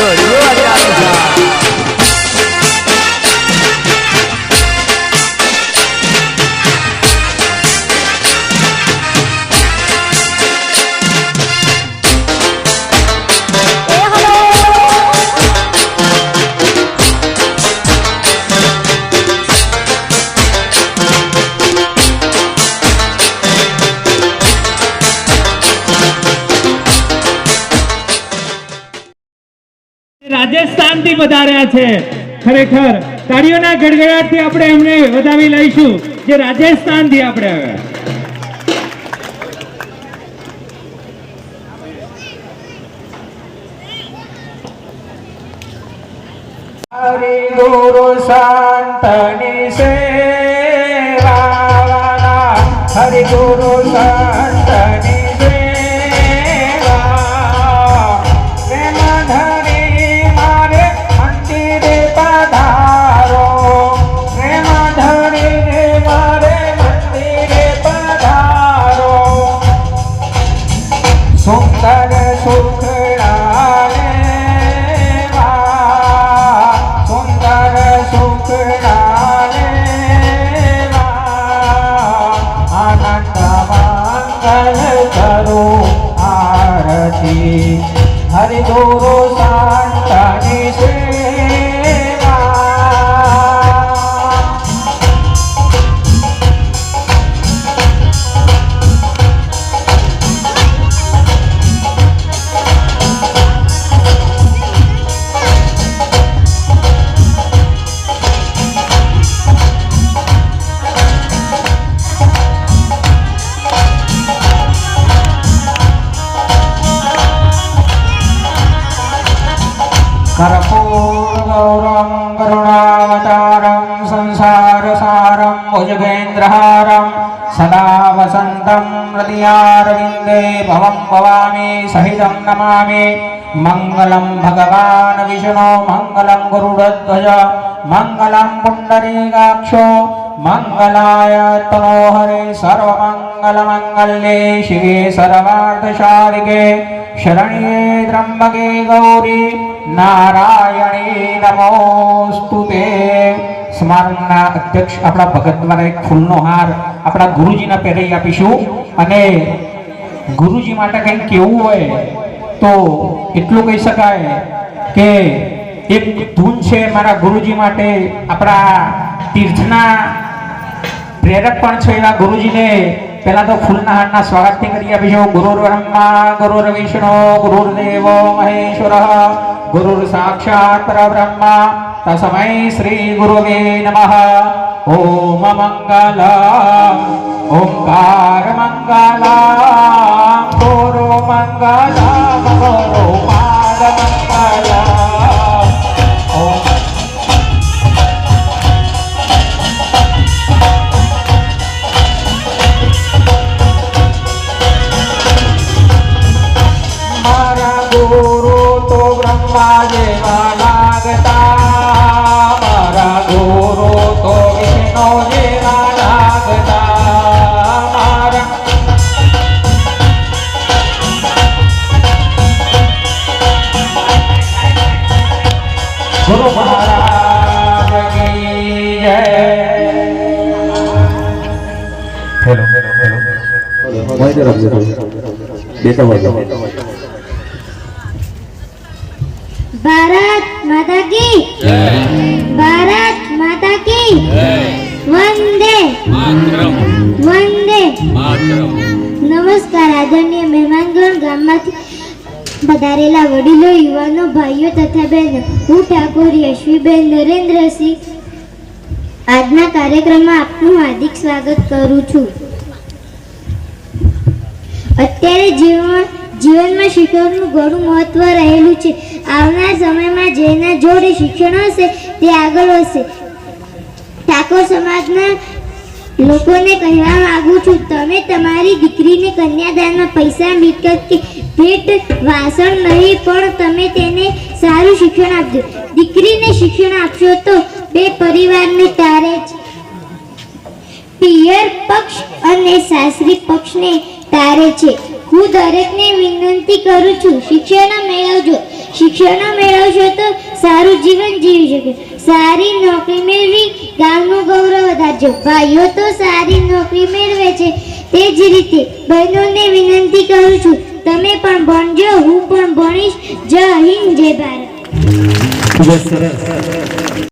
જો રાજસ્થાનથી પધાર્યા છે. ખરેખર, તાળીઓના ગડગડાટથી આપણે એમને વધાવી લઈશું. જે રાજસ્થાનથી આપણે હવે ગુરુ સંતની સેવા હરિ ગુરુ સંતની હરિ भुजगेन्द्रहारं सदा वसन्तं हृदयारविन्दे भवं भवामि सहितं नमामि मङ्गलं भगवान् विष्णो मङ्गलं गुरुडध्वज मङ्गलं पुण्डरीकाक्षो मङ्गलाय तमोहरे सर्वमङ्गलमङ्गल्ये शिवे सर्वार्थशालिके शरण्ये त्र्यम्बके गौरी नारायणी नमोऽस्तु ते સ્મારકના અધ્યક્ષ આપણા ભગત દ્વારા એક ફૂલનો હાર આપણા ગુરુજીના પહેરાઈ આપીશું. અને ગુરુજી માટે કંઈક કેવું હોય તો એટલું કહી શકાય કે એક ધૂન છે મારા ગુરુજી માટે. આપણા તીર્થના પ્રેરક પણ છે એવા ગુરુજીને. પહેલા તો ફૂલના હારના સ્વાગતથી કરી આપીશું. ગુરુ બ્રહ્મા ગુરુ વિષ્ણુ, ગુરુર દેવો મહેશ્વર ગુરુ સાક્ષાત પરબ્રહ્મ. తస్మై శ్రీ గురువే నమ. ఓం మంగళ ఓంకార మంగళ మంగళ. પાસે રાખજો બેટા વાગે ભારત માતા કી. ભારત માતા કી વંદે. વંદે નમસ્કાર આદરણીય મહેમાનગણ ગામમાંથી પધારેલા વડીલો યુવાનો ભાઈઓ તથા બહેનો. હું ઠાકોર યશવીબેન નરેન્દ્રસિંહ. આજના કાર્યક્રમમાં આપનું હાર્દિક સ્વાગત કરું છું. અત્યારે જીવન જીવનમાં શિક્ષણનું ઘણું મહત્વ રહેલું છે. આવનાર સમયમાં જેના જોડે શિક્ષણ હશે, તે આગળ હશે ઠાકોર સમાજના લોકોને કહેવા માંગુ છું, તમે તમારી દીકરીને કન્યાદાનમાં પૈસા મિલકત કે ભેટ વાસણ નહીં, પણ તમે તેને સારું શિક્ષણ આપજો. દીકરીને શિક્ષણ આપશો તો બે પરિવારને તારે જ. પિયર પક્ષ અને સાસરી પક્ષને તારે છે. હું દરેકને વિનંતી કરું છું, શિક્ષણ મેળવજો. શિક્ષણ મેળવશો તો સારું જીવન જીવી શકે. સારી નોકરી મેળવી, ગામનું ગૌરવ વધારજો. ભાઈઓ તો સારી નોકરી મેળવે છે. તે જ રીતે બહેનોને વિનંતી કરું છું, તમે પણ ભણજો, હું પણ ભણીશ. જય હિન્દ, જય ભારત.